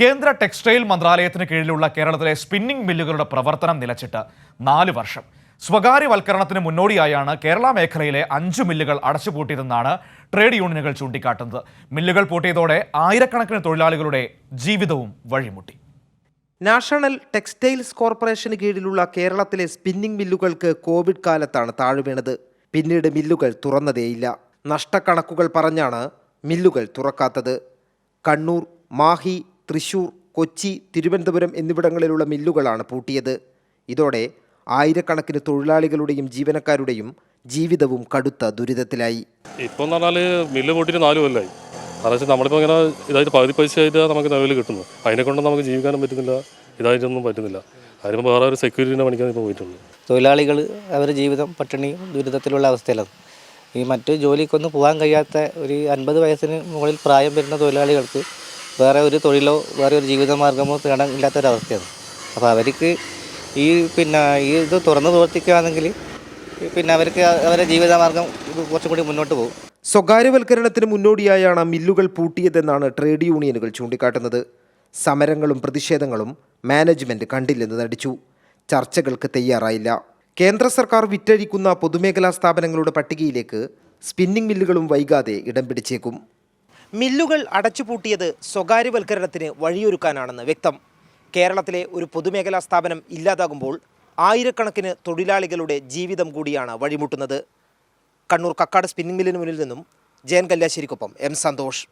കേന്ദ്ര ടെക്സ്റ്റൈൽ മന്ത്രാലയത്തിന് കീഴിലുള്ള കേരളത്തിലെ സ്പിന്നിംഗ് മില്ലുകളുടെ പ്രവർത്തനം നിലച്ചിട്ട് നാല് വർഷം. സ്വകാര്യവൽക്കരണത്തിന് മുന്നോടിയായാണ് കേരള മേഖലയിലെ അഞ്ച് മില്ലുകൾ അടച്ചുപൂട്ടിയതെന്നാണ് ട്രേഡ് യൂണിയനുകൾ ചൂണ്ടിക്കാട്ടുന്നത്. മില്ലുകൾ പൂട്ടിയതോടെ ആയിരക്കണക്കിന് തൊഴിലാളികളുടെ ജീവിതവും വഴിമുട്ടി. നാഷണൽ ടെക്സ്റ്റൈൽസ് കോർപ്പറേഷന് കീഴിലുള്ള കേരളത്തിലെ സ്പിന്നിംഗ് മില്ലുകൾക്ക് കോവിഡ് കാലത്താണ് താഴ്വീണത് പിന്നീട് മില്ലുകൾ തുറന്നതേയില്ല. നഷ്ടക്കണക്കുകൾ പറഞ്ഞാണ് മില്ലുകൾ തുറക്കാത്തത്. കണ്ണൂർ മാഹി തൃശൂർ കൊച്ചി തിരുവനന്തപുരം എന്നിവിടങ്ങളിലുള്ള മില്ലുകളാണ് പൂട്ടിയത്. ഇതോടെ ആയിരക്കണക്കിന് തൊഴിലാളികളുടെയും ജീവനക്കാരുടെയും ജീവിതവും കടുത്ത ദുരിതത്തിലായി. ഇപ്പം എന്ന് പറഞ്ഞാൽ മില്ല് പൂട്ടിയിട്ട് നാല് കൊല്ലമായി കാരണം വെച്ചാൽ നമ്മളിപ്പോൾ ഇങ്ങനെ ഇതായിട്ട് പകുതി പൈസ ആയിട്ട് നമുക്ക് നിലവിൽ കിട്ടുന്നു അതിനെ കൊണ്ട് നമുക്ക് ജീവിക്കാനും പറ്റുന്നില്ല ഇതായിട്ടൊന്നും പറ്റുന്നില്ല. അതിന് വേറെ ഒരു സെക്യൂരിറ്റിനെ പണിക്കാൻ ഇപ്പോൾ പോയിട്ടുള്ളൂ തൊഴിലാളികൾ അവരുടെ ജീവിതം പട്ടിണി ദുരിതത്തിലുള്ള അവസ്ഥയിലാണ് ഈ മറ്റു ജോലിക്കൊന്നും പോകാൻ കഴിയാത്ത ഒരു അൻപത് വയസ്സിന് മുകളിൽ പ്രായം വരുന്ന തൊഴിലാളികൾക്ക് വേറെ ഒരു തൊഴിലോ വേറെ ഒരു ജീവിത മാർഗമോ തേടാൻ ഇല്ലാത്തൊരവസ്ഥയാണ് അപ്പോൾ അവർക്ക് ഈ പിന്നെ ഈ ഇത് തുറന്ന് പ്രവർത്തിക്കുകയാണെങ്കിൽ പിന്നെ അവർക്ക് അവരുടെ ജീവിതമാർഗം മാർഗം കുറച്ചും കൂടി മുന്നോട്ട് പോകും. സ്വകാര്യവൽക്കരണത്തിന് മുന്നോടിയായാണ് മില്ലുകൾ പൂട്ടിയതെന്നാണ് ട്രേഡ് യൂണിയനുകൾ ചൂണ്ടിക്കാട്ടുന്നത്. സമരങ്ങളും പ്രതിഷേധങ്ങളും മാനേജ്മെന്റ് കണ്ടില്ലെന്ന് നടിച്ചു. ചർച്ചകൾക്ക് തയ്യാറായില്ല. കേന്ദ്ര സർക്കാർ വിറ്റഴിക്കുന്ന പൊതുമേഖലാ സ്ഥാപനങ്ങളുടെ പട്ടികയിലേക്ക് സ്പിന്നിംഗ് മില്ലുകളും വൈകാതെ ഇടം പിടിച്ചേക്കും. മില്ലുകൾ അടച്ചുപൂട്ടിയത് സ്വകാര്യവൽക്കരണത്തിന് വഴിയൊരുക്കാനാണെന്ന് വ്യക്തം. കേരളത്തിലെ ഒരു പൊതുമേഖലാ സ്ഥാപനം ഇല്ലാതാകുമ്പോൾ ആയിരക്കണക്കിന് തൊഴിലാളികളുടെ ജീവിതം കൂടിയാണ് വഴിമുട്ടുന്നത്. കണ്ണൂർ കക്കാട് സ്പിന്നിംഗ് മില്ലിന് മുന്നിൽ നിന്നും ജയൻ കല്യാശ്ശേരിക്കൊപ്പം എം സന്തോഷ്.